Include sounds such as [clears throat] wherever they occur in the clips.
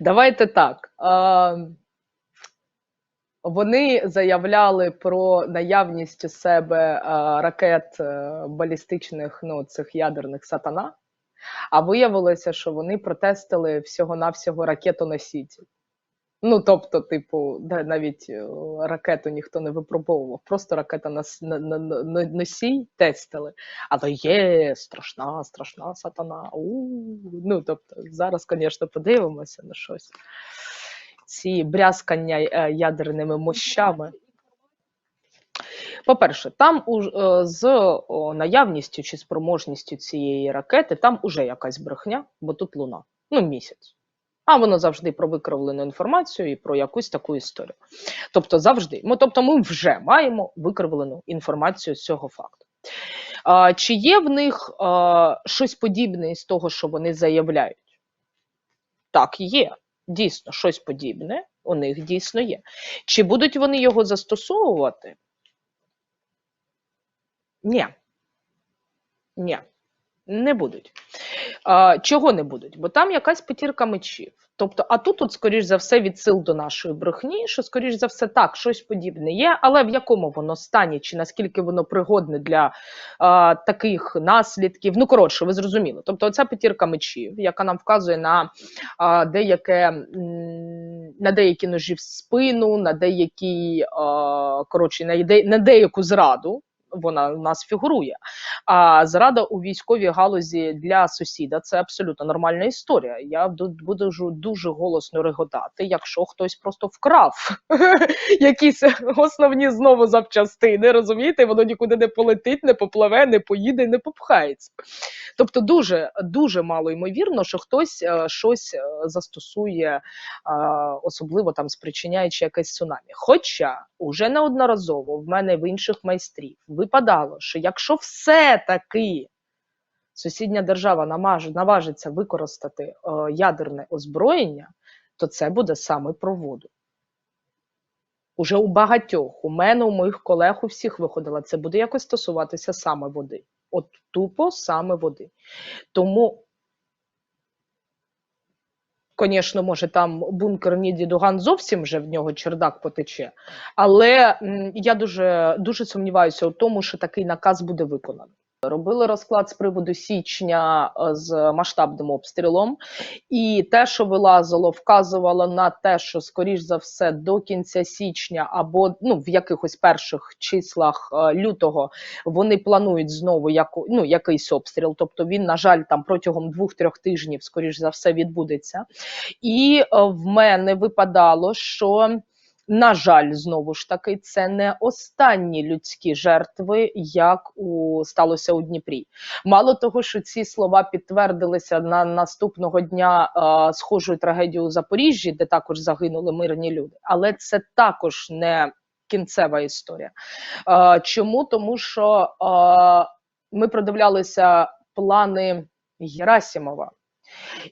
Давайте так. Вони заявляли про наявність у себе ракет е, балістичних, ну, цих ядерних сатана, а виявилося, що вони протестили всього-навсього ракетоноситель. Ну, тобто, типу, навіть е, ракету ніхто не випробовував, просто ракета на, на, на, на носій тестили. Але є страшна, страшна сатана. У, ну, тобто, зараз, звісно, подивимося на щось. Ці брязкання е, ядерними мощами. По-перше, там е, з наявністю чи спроможністю цієї ракети там уже якась брехня, бо тут луна. Ну, місяць. А воно завжди про викривлену інформацію і про якусь таку історію. Тобто завжди. Ми, тобто ми вже маємо викривлену інформацію з цього факту. А, чи є в них а, щось подібне із того, що вони заявляють? Так, є. Дійсно, щось подібне у них дійсно є. Чи будуть вони його застосовувати? Ні. Ні. Не будуть. Чого не будуть? Бо там якась п'ятірка мечів. Тобто, а тут, от, скоріш за все, відсил до нашої брехні, що, скоріш за все, так, щось подібне є, але в якому воно стані, чи наскільки воно пригодне для а, таких наслідків. Ну, коротше, ви зрозуміли. Тобто, оця п'ятірка мечів, яка нам вказує на а, деяке. На деякі ножі в спину, на деякі, коротше, на деяку зраду, вона у нас фігурує. А зрада у військовій галузі для сусіда це абсолютно нормальна історія. Я буду дуже голосно реготати, якщо хтось просто вкрав [laughs] якісь основні знову запчастини. Розумієте, воно нікуди не полетить, не попливе, не поїде, не попхається. Тобто, дуже дуже мало ймовірно, що хтось е, щось е, застосує, особливо там спричиняючи якесь цунамі. Хоча уже неодноразово в мене в інших майстрів випадало, що якщо все-таки сусідня держава наважиться використати е, ядерне озброєння, то це буде саме про воду. Уже у багатьох, у мене, у моїх колег, у всіх виходило, це буде якось стосуватися саме води. От тупо саме води. Тому, звісно, може, там бункер Ніді Дуган зовсім вже в нього чердак потече, але я дуже, дуже сумніваюся у тому, що такий наказ буде виконаний. Робили розклад з приводу січня е, з масштабним обстрілом, і те, що вилазило, вказувало на те, що скоріш за все до кінця січня або ну в якихось перших числах е, лютого вони планують знову яку, ну, якийсь обстріл. Тобто він, на жаль, там протягом двох-трьох тижнів, скоріш за все, відбудеться. І е, в мене випадало, що. На жаль, знову ж таки, це не останні людські жертви, як у сталося у Дніпрі. Мало того, що ці слова підтвердилися на наступного дня е, схожою трагедією у Запоріжжі, де також загинули мирні люди, але це також не кінцева історія. Е, чому? Тому що е, ми продивлялися плани Герасимова.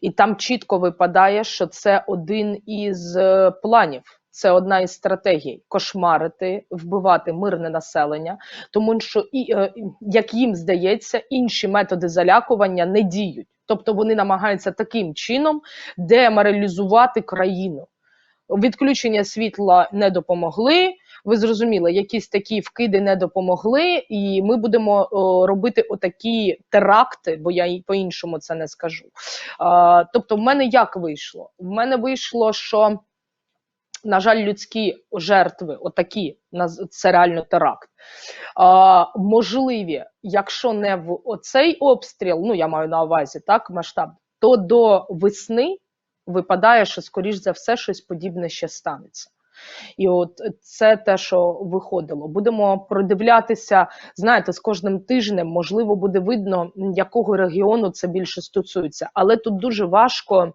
І там чітко випадає, що це один із е, планів. Це одна із стратегій кошмарити, вбивати мирне населення, тому що і е, як їм здається, інші методи залякування не діють. Тобто вони намагаються таким чином деморалізувати країну. Відключення світла не допомогли. Ви зрозуміли, якісь такі вкиди не допомогли, і ми будемо о, робити отакі теракти, бо я і по-іншому це не скажу. А, тобто, в мене як вийшло? В мене вийшло, що на жаль, людські жертви, отакі, це реально теракт. Можливі, якщо не в оцей обстріл, ну я маю на увазі так, масштаб, то до весни випадає, що, скоріш за все, щось подібне ще станеться. І от це те, що виходило. Будемо продивлятися. Знаєте, з кожним тижнем можливо буде видно, якого регіону це більше стосується. Але тут дуже важко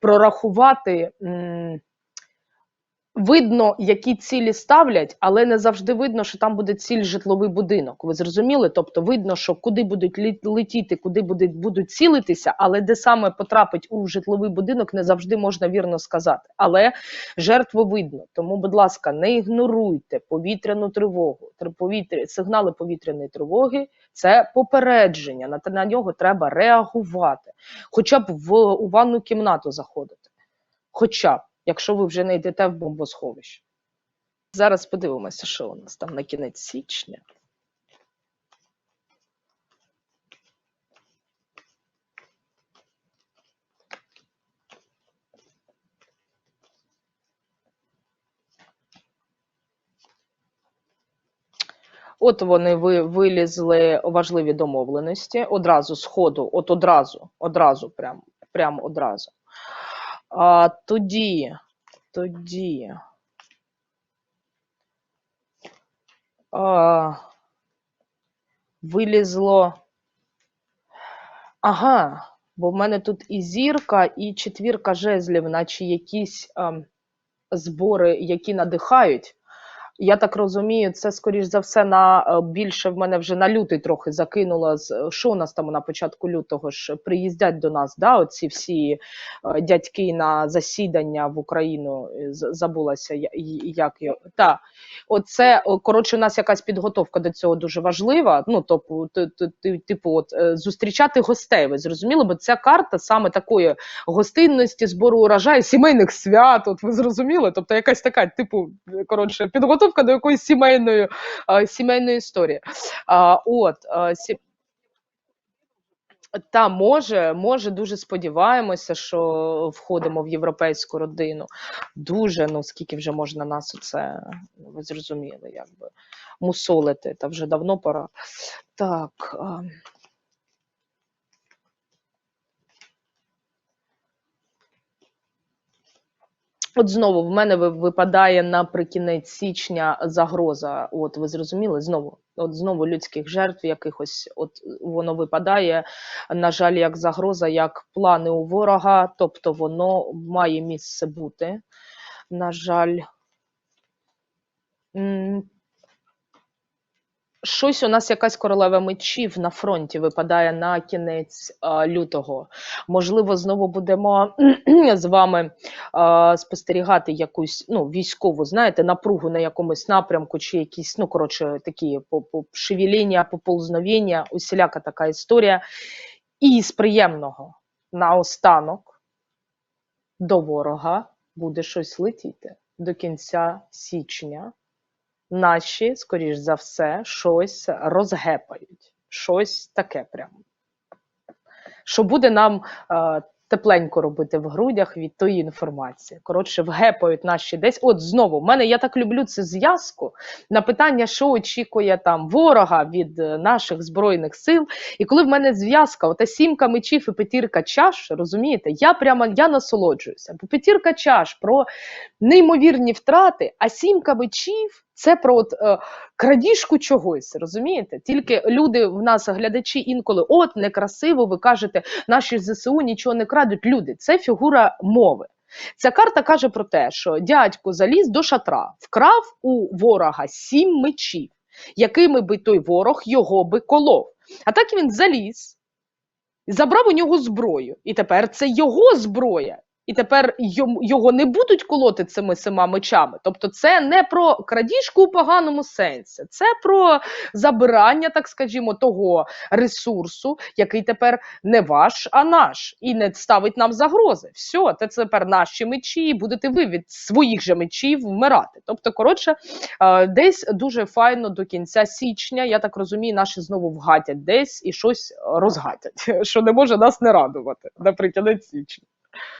прорахувати. Видно, які цілі ставлять, але не завжди видно, що там буде ціль житловий будинок. Ви зрозуміли? Тобто видно, що куди будуть летіти, куди будуть, будуть цілитися, але де саме потрапить у житловий будинок, не завжди можна вірно сказати. Але жертву видно. Тому, будь ласка, не ігноруйте повітряну тривогу. Повітря, сигнали повітряної тривоги це попередження. На, на нього треба реагувати, хоча б в у ванну кімнату заходити. Хоча б, якщо ви вже не йдете в бомбосховище. Зараз подивимося, що у нас там на кінець січня. От вони ви, вилізли важливі домовленості одразу з ходу, от одразу, одразу, прям, прям одразу. А, тоді, тоді. А, вилізло. Ага, бо в мене тут і зірка, і четвірка жезлів, наче якісь а, збори, які надихають. Я так розумію, це скоріш за все на е, більше в мене вже на лютий трохи закинуло. е, Що у нас там на початку лютого ж приїздять до нас, да, оці всі е, дядьки на засідання в Україну. Забулася як його. Та, оце коротше, у нас якась підготовка до цього дуже важлива. Ну, тобто, ти- ти- ти- типу, от зустрічати гостей. Ви зрозуміли, бо ця карта саме такої гостинності, збору урожаю, сімейних свят. От ви зрозуміли? Тобто якась така, типу, коротше, підготовка до якоїсь сімейної, сімейної історії. От. Та може, може, дуже сподіваємося, що входимо в європейську родину. Дуже, ну скільки вже можна нас оце, ви зрозуміли, якби мусолити, та вже давно пора. Так. От знову в мене випадає наприкінець січня загроза. От ви зрозуміли? Знову, от знову людських жертв якихось, от воно випадає, на жаль, як загроза, як плани у ворога, тобто воно має місце бути. На жаль, щось у нас якась королева мечів на фронті випадає на кінець лютого. Можливо, знову будемо [clears throat] з вами спостерігати якусь ну, військову, знаєте, напругу на якомусь напрямку, чи якісь, ну, коротше, такі шевеління, поползновіння, усіляка така історія. І з приємного наостанок до ворога буде щось летіти до кінця січня наші, скоріш за все, щось розгепають. Щось таке прямо. Що буде нам е, тепленько робити в грудях від тої інформації. Коротше, вгепають наші десь. От знову, в мене я так люблю це зв'язку на питання, що очікує там ворога від е, наших збройних сил. І коли в мене зв'язка, ота сімка мечів і п'ятірка чаш, розумієте, я прямо я насолоджуюся. Бо п'ятірка чаш про неймовірні втрати, а сімка мечів це про от, е, крадіжку чогось, розумієте? Тільки люди в нас, глядачі, інколи от некрасиво, ви кажете, наші ЗСУ нічого не крадуть. Люди, це фігура мови. Ця карта каже про те, що дядько заліз до шатра, вкрав у ворога сім мечів, якими би той ворог його би колов. А так він заліз, забрав у нього зброю, і тепер це його зброя. І тепер його не будуть колоти цими сема мечами. Тобто, це не про крадіжку у поганому сенсі, це про забирання, так скажімо, того ресурсу, який тепер не ваш, а наш, і не ставить нам загрози. Все, це тепер наші мечі, і будете ви від своїх же мечів вмирати. Тобто, коротше, е, десь дуже файно до кінця січня, я так розумію, наші знову вгатять десь і щось розгатять, [laughs] що не може нас не радувати наприкінець січня.